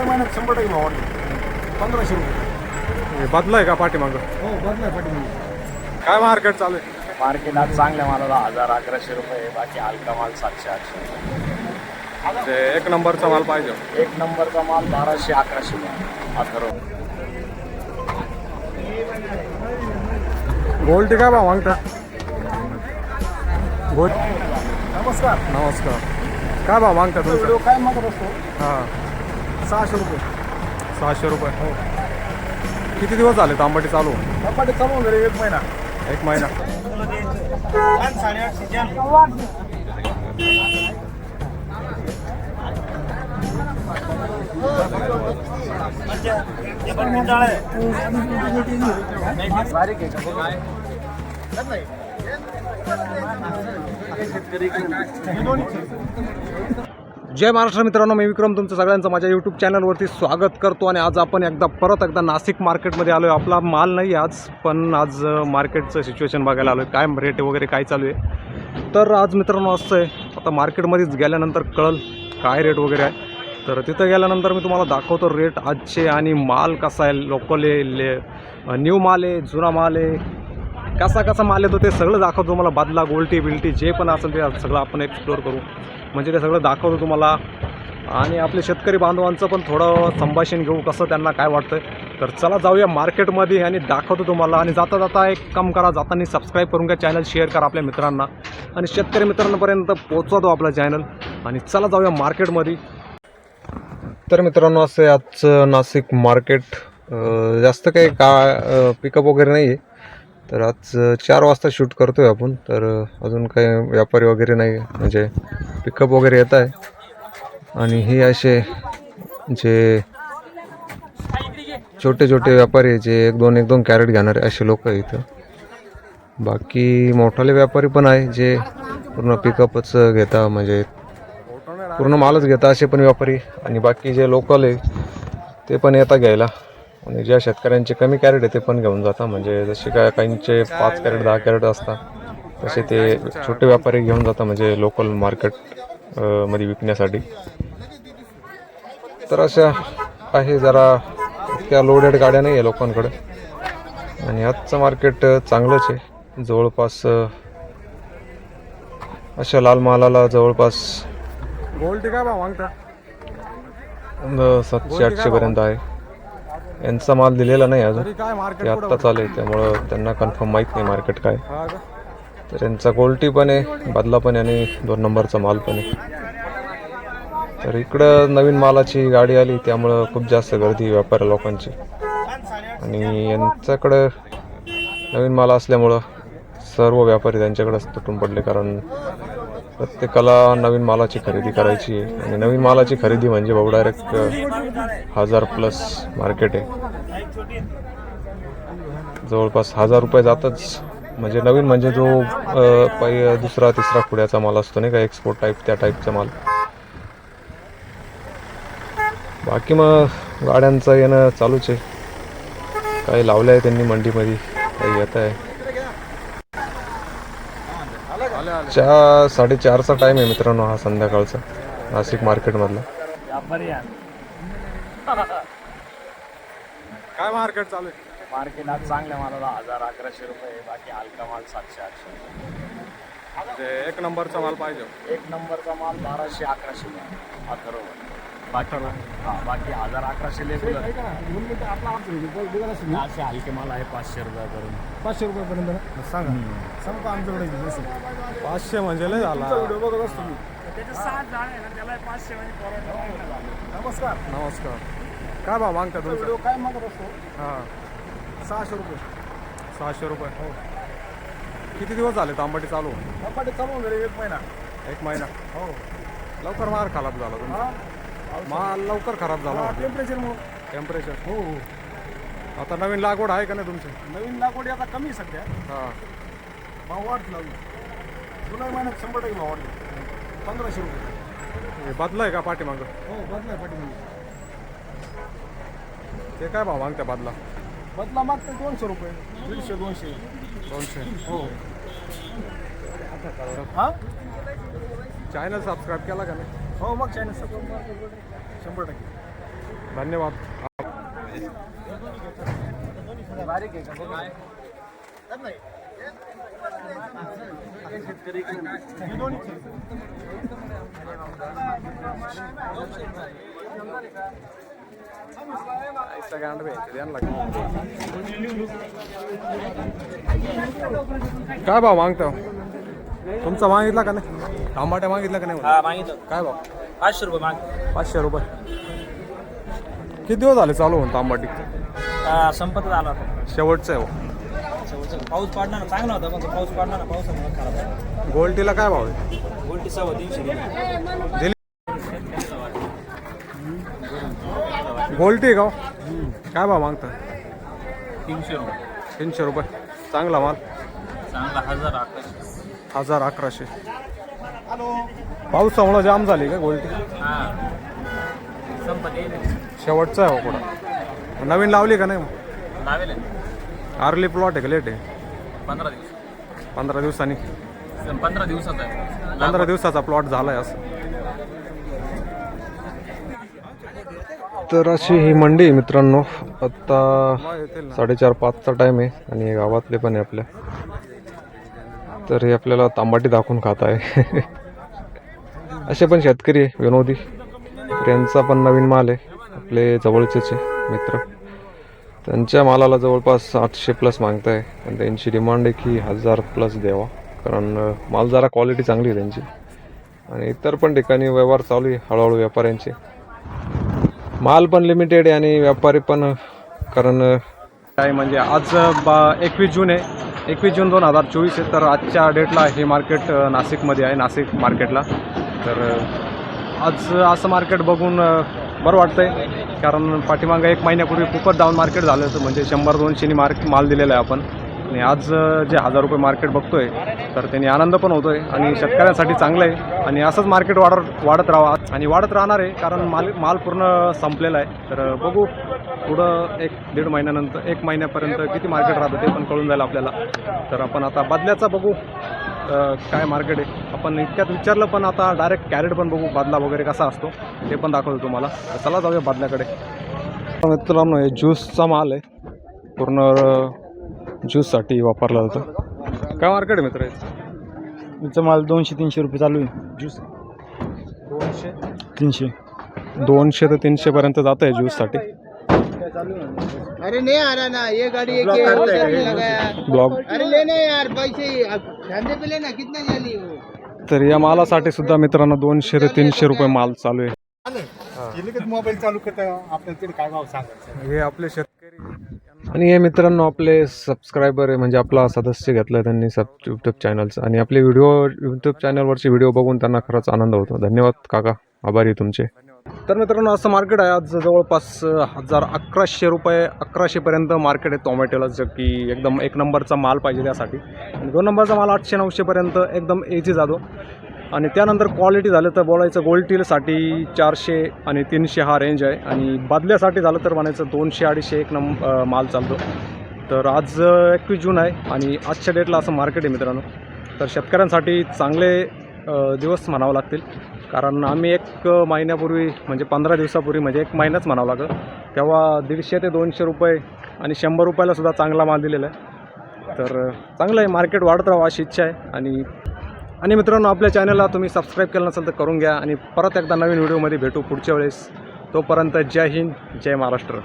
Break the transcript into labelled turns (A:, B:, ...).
A: जुलै महिन्यात शंभर टक्के भाव वाढले पंधराशे रुपये.
B: हे बदलाय का पाठीमागं?
A: हो बदलाय पाठी
B: काय मार्केट चालू आहे?
C: मार्केट आज चांगल्या मालाला हजार अकराशे रुपये बाकी हलका माल सातशे आठशे.
B: एक नंबरचा माल पाहिजे.
C: एक नंबरचा माल बाराशे अकराशे अथर्व
B: गोल्टी काय भाव मागता? गोल्ड
A: नमस्कार.
B: नमस्कार. काय भाव मागता तुमचं?
A: व्हिडिओ काय मागत असतो.
B: हां.
A: सहाशे रुपये.
B: सहाशे रुपये हो. किती दिवस झाले तांबटी चालू?
A: टमाटे चालवून घरी एक महिना.
B: एक महिना. जय महाराष्ट्र मित्रांनो मी विक्रम तुमचं सगळ्यांचं माझ्या यूट्यूब चॅनलवरती स्वागत करतो आणि आज आपण एकदा परत एकदा नाशिक मार्केटमध्ये आलो आहे आपला माल नाही आहे आज पण आज मार्केटचं सिच्युएशन बघायला आलो आहे काय रेट वगैरे काय चालू आहे? तर आज मित्रांनो असं आहे आता मार्केटमध्येच गेल्यानंतर कळल काय रेट वगैरे आहे. तर तिथं गेल्यानंतर मी तुम्हाला दाखवतो रेट आजचे आणि माल कसा आहे लोकल आहे ले न्यू माल आहे जुना माल आहे कसा कसा माल येतो ते सगळं दाखवतो तुम्हाला. बदला गोल्टी बिल्टी जे पण असेल ते सगळं आपण एक्सप्लोअर करू. म्हणजे ते सगळं दाखवतो तुम्हाला. आणि आपले शेतकरी बांधवांचं पण थोडं संभाषण घेऊ कसं त्यांना काय वाटतं तर चला जाऊया मार्केटमध्ये आणि दाखवतो तुम्हाला. आणि जाता जाता एक काम करा. जाताना सबस्क्राईब करून घ्या चॅनल शेअर करा आपल्या मित्रांना. आणि शेतकरी मित्रांपर्यंत पोचवा दो आपला चॅनल आणि चला जाऊया मार्केटमध्ये. तर मित्रांनो असं आजचं नाशिक मार्केट. जास्त काही का पिकअप वगैरे नाही आहे तर आज चार वाजता शूट करतोय आपण तर अजून काही व्यापारी वगैरे नाही आहे. म्हणजे पिकअप वगैरे येत आहे. आणि हे असे जे छोटे छोटे व्यापारी आहे, जे एक दोन एक दोन कॅरेट घेणारे असे लोक इथं. बाकी मोठाले व्यापारी पण आहे जे पूर्ण पिकअपच घेता म्हणजे पूर्ण मालच घेता असे पण व्यापारी. आणि बाकी जे लोकल आहे ते पण येतात घ्यायला. आणि ज्या शेतकऱ्यांचे कमी कॅरेट आहे ते पण घेऊन जातात म्हणजे जसे काय काहींचे पाच कॅरेट दहा कॅरेट असतात तसे ते छोटे व्यापारी घेऊन जातात म्हणजे लोकल मार्केटमध्ये विकण्यासाठी. तर अशा आहे जरा इतक्या लोडेड गाड्या नाही आहे लोकांकडे. आणि आजचं मार्केट चांगलंच आहे. जवळपास अशा लाल मालाला जवळपास सातशे आठशे पर्यंत आहे. यांचा माल दिलेला नाही अजून. ते आत्ता चालू आहे त्यामुळं त्यांना कन्फर्म माहीत नाही मार्केट काय. तर यांचा क्वालिटी पण आहे बदला पण आहे आणि दोन नंबरचा माल पण आहे. तर इकडं नवीन मालाची गाडी आली त्यामुळं खूप जास्त गर्दी व्यापारी लोकांची. आणि यांच्याकडं नवीन माल असल्यामुळं सर्व व्यापारी त्यांच्याकडेच तुटून पडले कारण प्रत्येकाला नवीन मालाची खरेदी करायची आहे. आणि नवीन मालाची खरेदी म्हणजे भाऊ डायरेक्ट हजार प्लस मार्केट आहे. जवळपास हजार रुपये जातच. म्हणजे नवीन म्हणजे जो पै दुसरा तिसरा खुड्याचा माल असतो नाही का एक्सपोर्ट टाईप त्या टाईपचा माल. बाकी मग गाड्यांचं येणं चालूच आहे. काही लावलं आहे त्यांनी मंडीमध्ये काही येत आहे चार साडेचारचा टाईम आहे मित्रांनो हा संध्याकाळचा नाशिक मार्केटमधला.
C: व्यापारी
B: काय मार्केट चालू आहे?
C: मार्केट आज चांगल्या मालाला हजार अकराशे रुपये बाकी हलका माल सातशे आठशे.
B: म्हणजे एक नंबरचा माल पाहिजे.
C: एक नंबरचा माल बाराशे अकराशे अथर्व बाकी हा बाकी हजार अकराशे असे हलके माल आहे पाचशे रुपयापर्यंत.
A: पाचशे रुपयापर्यंत सांगा. सांगा आमच्याकडे.
B: पाचशे म्हणजे लय झाला.
A: तुमचा व्हिडिओ बघत असतो मी. नमस्कार.
B: नमस्कार. काय भाव मागता
A: तुमचा काय मागत असतो?
B: हां.
A: सहाशे रुपये.
B: सहाशे रुपये. हो. किती दिवस झाले तांबटी चालू?
A: चालवून घरी एक महिना.
B: एक महिना.
A: हो.
B: लवकर माल खराब झाला तुमचा.
A: हा.
B: माल लवकर खराब झाला
A: टेम्परेचरमुळे
B: टेम्परेचर
A: हो हो.
B: आता नवीन लागवड आहे का नाही तुमची?
A: नवीन लागवडी आता कमी सध्या.
B: हां.
A: भाव वाढ लागली जुलै महिन्यात शंभर टक्के भाव वाढले. पंधराशे रुपये.
B: हे बदला आहे का पाठीमागं?
A: हो बदलाय पाठीमध्ये
B: ते काय भाव मागता बदला?
A: बदला मागते दोनशे रुपये. दीडशे दोनशे.
B: दोनशे.
A: हो. हा?
B: चॅनल सबस्क्राईब केला का नाही?
A: हो मग चायनीज शंभर टक्के.
B: धन्यवाद. काय भाव मागतो तुमचा मागितला का नाही? टमाट्या मागितला का नाही
D: हा मागितलं.
B: काय भाव?
D: पाचशे रुपये माग
B: पाचशे रुपये. किती दिवस झाले चालू होऊन तांबाटी?
D: हा, संपतच आला होता
B: शेवटचं आहे हो.
D: शेवटचं. पाऊस पाडणार ना चांगला होता पण तो पाऊस पाडणार ना पावसामुळे खराब झाला
B: गोल्टीला काय भाव आहे?
D: उलटी सव्वा तीनशे दिली.
B: दिली गोल्टी गाव काय भाव मागता?
D: तीनशे रुपये.
B: तीनशे रुपये. चांगला माल?
D: चांगला हजार अकराशे.
B: हजार अकराशे. पावसामुळं जाम झाली का गोल्टी?
D: हा.
B: शेवटचा आहे हो पुढं. नवीन लावली का नाही मग?
D: लावेल.
B: आर्ली प्लॉट आहे का लेट आहे?
D: पंधरा दिवस.
B: पंधरा दिवसांनी.
D: पंधरा दिवसाचा आहे.
B: पंधरा दिवसाचा प्लॉट झालाय असं. तर अशी ही मंडी आहे मित्रांनो. आता साडेचार पाचचा टाईम आहे आणि गावातले पण आहे आपल्या. तर हे आपल्याला तांबाटी दाखवून खात आहे. असे पण शेतकरी आहे विनोदी. त्यांचा पण नवीन माल आहे आपले जवळचेच आहे मित्र. त्यांच्या मालाला जवळपास आठशे प्लस मागताय. आणि त्यांची डिमांड आहे की हजार प्लस द्यावा. कारण माल जरा क्वालिटी चांगली आहे त्यांची. आणि इतर पण ठिकाणी व्यवहार चालू आहे हळूहळू व्यापाऱ्यांचे. माल पण लिमिटेड आहे आणि व्यापारी पण कारण काय म्हणजे आज बा एकवीस जून आहे. एकवीस जून दोन हजार चोवीस आहे. तर आजच्या डेटला हे मार्केट नाशिकमध्ये आहे नाशिक मार्केटला तर आज असं मार्केट बघून बरं बरं वाटतंय. कारण पाठीमागं एक महिन्यापूर्वी खूपच डाऊन मार्केट झालं होतं. म्हणजे शंभर दोनशेनी मार्क माल दिलेला आहे आपण. आणि आज जे हजार रुपये मार्केट बघतोय तर त्यांनी आनंद पण होतोय आणि शेतकऱ्यांसाठी चांगलं आहे. आणि असंच मार्केट वाढत वाढत राहा. आणि वाढत राहणार आहे कारण माल माल पूर्ण संपलेला आहे. तर बघू पुढं एक दीड महिन्यानंतर एक महिन्यापर्यंत किती मार्केट राहतं ते पण कळून जाईल आपल्याला. तर आपण आता बदल्याचा बघू. काय मार्केट आहे? आपण इतक्यात विचारलं पण आता डायरेक्ट कॅरेट पण बघू बदला वगैरे कसा असतो ते पण दाखवतो तुम्हाला. चला जाऊया बदल्याकडे. मित्रांनो हे ज्यूसचा माल आहे. पूर्ण ज्यूससाठी वापरला जातो. काय मार्केट आहे मित्र याचं?
E: तुमचा माल दोनशे तीनशे रुपये चालू आहे.
B: ज्यूस? दोनशे?
E: तीनशे.
B: दोनशे ते तीनशे पर्यंत जात आहे ज्यूससाठी.
F: अरे नहीं आ रहा ना ये गाड़ी एक के उधर लगाया.
B: ब्लॉग
F: अरे लेना यार पैसे. अब धंधे पे लेना कितना जाली हो?
B: तर या मालासाठी सुद्धा मित्रांनो दोनशे ते तीनशे रुपये माल चालू आहे.
A: मोबाईल चालू काय भाव
B: हे आपले शेतकरी आणि हे मित्रांनो आपले सबस्क्रायबर आहे म्हणजे आपला सदस्य घेतला त्यांनी सब यूट्यूब चॅनलचं आणि आपले व्हिडिओ यूट्यूब चॅनलवरचे व्हिडिओ बघून त्यांना खरंच आनंद होतो. धन्यवाद काका. आभारी तुमचे. तर मित्रांनो असं मार्केट आहे. आज जवळपास हजार अकराशे रुपये अकराशेपर्यंत मार्केट आहे टोमॅटोला जर की एकदम एक नंबरचा माल पाहिजे त्यासाठी. आणि दोन नंबरचा माल आठशे नऊशेपर्यंत एकदम एची जातो. आणि त्यानंतर क्वालिटी झालं तर बोलायचं गोल्टीलसाठी चारशे आणि तीनशे हा रेंज आहे. आणि बदल्यासाठी झालं तर म्हणायचं दोनशे अडीचशे एक नंब माल चालतो. तर आज एकवीस जून आहे आणि आजच्या डेटला असं मार्केट आहे मित्रांनो. तर शेतकऱ्यांसाठी चांगले दिवस म्हणावं लागतील. कारण आम्ही एक महिन्यापूर्वी म्हणजे पंधरा दिवसापूर्वी म्हणजे एक महिनाच म्हणावं लागेल. तेव्हा दीडशे ते दोनशे रुपये आणि शंभर रुपयाला सुद्धा चांगला माल दिलेला आहे. तर चांगलं आहे मार्केट वाढत राहावं अशी इच्छा आहे. आणि आणि मित्रांनो आपल्या चॅनलला तुम्ही सबस्क्राईब केलं नसेल तर करून घ्या. आणि परत एकदा नवीन व्हिडिओमध्ये भेटू पुढच्या वेळेस. तोपर्यंत जय हिंद जय महाराष्ट्र.